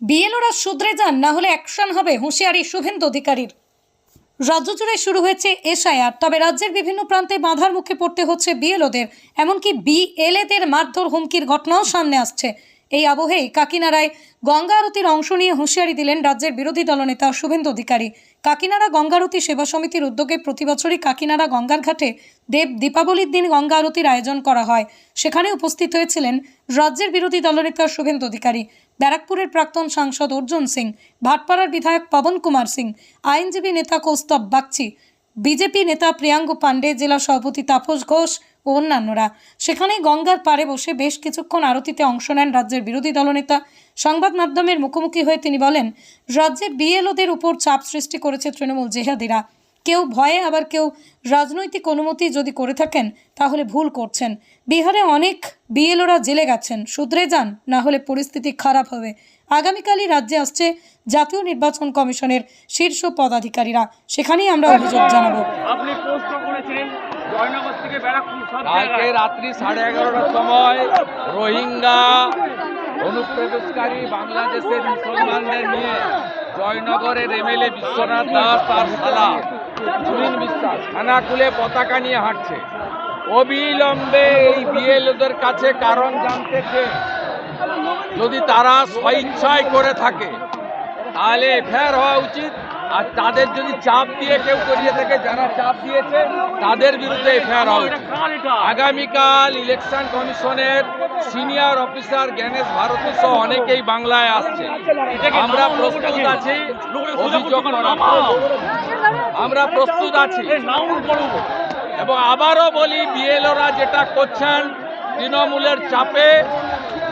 বিএলওরা শুধরে যান, না হলে অ্যাকশন হবে হুঁশিয়ারি শুভেন্দু অধিকারীর। রাজ্য জুড়ে শুরু হয়েছে এসআইআর, তবে রাজ্যের বিভিন্ন প্রান্তে বাধার মুখে পড়তে হচ্ছে বিএলওদের, এমনকি বিএলএদের মারধর হুমকির ঘটনাও সামনে আসছে। এই আবহেই কাকিনাড়ায় গঙ্গা আরতির অংশ নিয়ে হুঁশিয়ারি দিলেন রাজ্যের বিরোধী দলনেতা শুভেন্দু অধিকারী। কাকিনাড়া গঙ্গা আরতি সেবা সমিতির উদ্যোগে প্রতি বছরই গঙ্গার ঘাটে দেব দীপাবলির দিন গঙ্গা আরতির আয়োজন করা হয়। সেখানে উপস্থিত হয়েছিলেন রাজ্যের বিরোধী দলনেতা শুভেন্দু অধিকারী, ব্যারাকপুরের প্রাক্তন সাংসদ অর্জুন সিং, ভাটপাড়ার বিধায়ক পবন কুমার সিং, আইনজীবী নেতা কৌস্তব বাগচি, বিজেপি নেতা প্রিয়াঙ্গ পাণ্ডে, জেলা সভাপতি তাপস ঘোষ ও অন্যান্যরা। সেখানেই গঙ্গার পাড়ে বসে বেশ কিছুক্ষণ আরতিতে অংশ নেন রাজ্যের বিরোধী দলনেতা। সংবাদ মাধ্যমের মুখোমুখি হয়ে তিনি বলেন, রাজ্যে বিএলওদের উপর চাপ সৃষ্টি করেছে তৃণমূল জেহাদিরা। কেউ ভয়ে আবার কেউ রাজনৈতিক অনুমতি যদি করে থাকেন, তাহলে ভুল করছেন। বিহারে অনেক বিএলওরা জেলে গেছেন। শুধরে যান, না হলে পরিস্থিতি খারাপ হবে। আগামীকালই রাজ্যে আসছে জাতীয় নির্বাচন কমিশনের শীর্ষ পদাধিকারীরা। সেখানেই আমরা অভিযোগ জানাব। আপনি পোস্ট করেছেন কালকে রাত্রি সাড়ে এগারোটার সময় রোহিঙ্গা অনুপ্রবেশকারী বাংলাদেশের মুসলমানদের নিয়ে জয়নগরের এমএলএ বিশ্বনাথ দাস তার শালা সুনীল বিশ্বাস খানা খুলে পতাকা নিয়ে হাঁটছে। অবিলম্বে এই বিএলওদের কাছে কারণ জানতে যদি তারা স্বইচ্ছায় করে থাকে তাহলে এফআইআর হওয়া উচিত। আর তাদের যদি চাপ দিয়ে কেউ করিয়ে থাকে, যারা চাপ দিয়েছে, তাদের বিরুদ্ধে এফআইআর হওয়া উচিত। আগামীকাল ইলেকশন কমিশনের সিনিয়র অফিসার জ্ঞানেশ ভারতী সহ অনেকেই বাংলায় আসছে। আমরা প্রস্তুত আছি। অভিযোগ আমরা প্রস্তুত আছি। এবং আবারও বলি, বিএলওরা যেটা করছেন, তৃণমূলের চাপে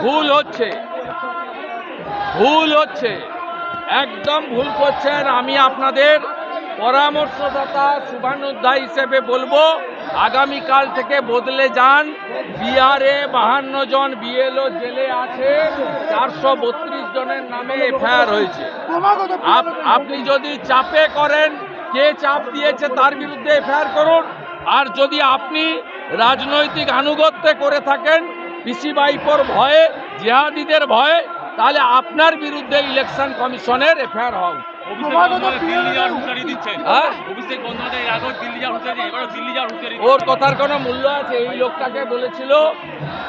ভুল হচ্ছে। ভুল হচ্ছে। একদম ভুল করছেন, আমি আপনাদের পরামর্শদাতা শুভানুধ্যায় হিসেবে বলব, আগামীকাল থেকে বদলে যান। বিহারে বাহান্ন জন বিএলও জেলে আছে, চারশো বত্রিশ জনের নামে এফআইআর হয়েছে। আপনি যদি চাপে করেন, কে চাপ দিয়েছে তার বিরুদ্ধে এফআইআর করুন। আর যদি আপনি রাজনৈতিক আনুগত্য করে থাকেন পিসি বাইপোর ভয়ে, জিহাদিদের ভয়ে তাহলে আপনার বিরুদ্ধে ইলেকশন কমিশনের এফআইআর হওয়া ওর কথার কোনো মূল্য আছে? এই লোকটাকে বলেছিল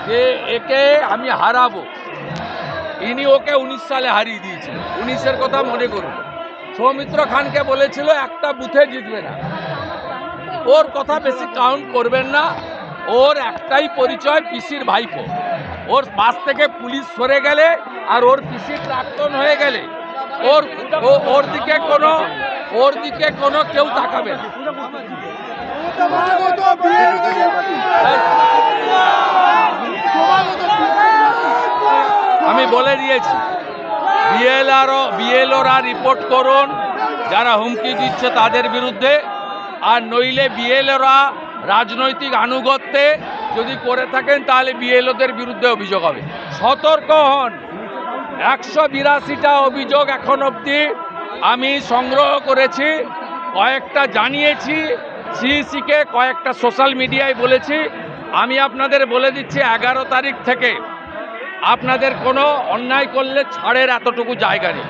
যে একে আমি হারাবো। ইনি ওকে উনিশ সালে হারিয়ে দিয়েছিল। উনিশের কথা মনে করুন। সৌমিত্র খানকে বলেছিল একটা বুথে জিতবে না। ওর কথা বেশি কাউন্ট করবেন না। ওর একটাই পরিচয় পিসির ভাইপো। ওর পাশ থেকে পুলিশ সরে গেলে আর ওর পিসির প্রাক্তন হয়ে গেলে ওর ওর দিকে কোনো, ওর দিকে কোনো কেউ তাকাবে না। আমি বলে দিয়েছি বিএলআরও বিএলওরা রিপোর্ট করুন, যারা হুমকি দিচ্ছে তাদের বিরুদ্ধে, আর নইলে বিএলওরা রাজনৈতিক আনুগত্যে যদি করে থাকেন, তাহলে বিএলওদের বিরুদ্ধে অভিযোগ হবে। সতর্ক হন। একশো বিরাশিটা অভিযোগ এখন অবধি আমি সংগ্রহ করেছি, কয়েকটা জানিয়েছি, সিইসিকে কয়েকটা সোশ্যাল মিডিয়ায় বলেছি। আমি আপনাদের বলে দিচ্ছি, এগারো তারিখ থেকে আপনাদের কোনো অন্যায় করলে ছাড়ের এতটুকু জায়গা নেই।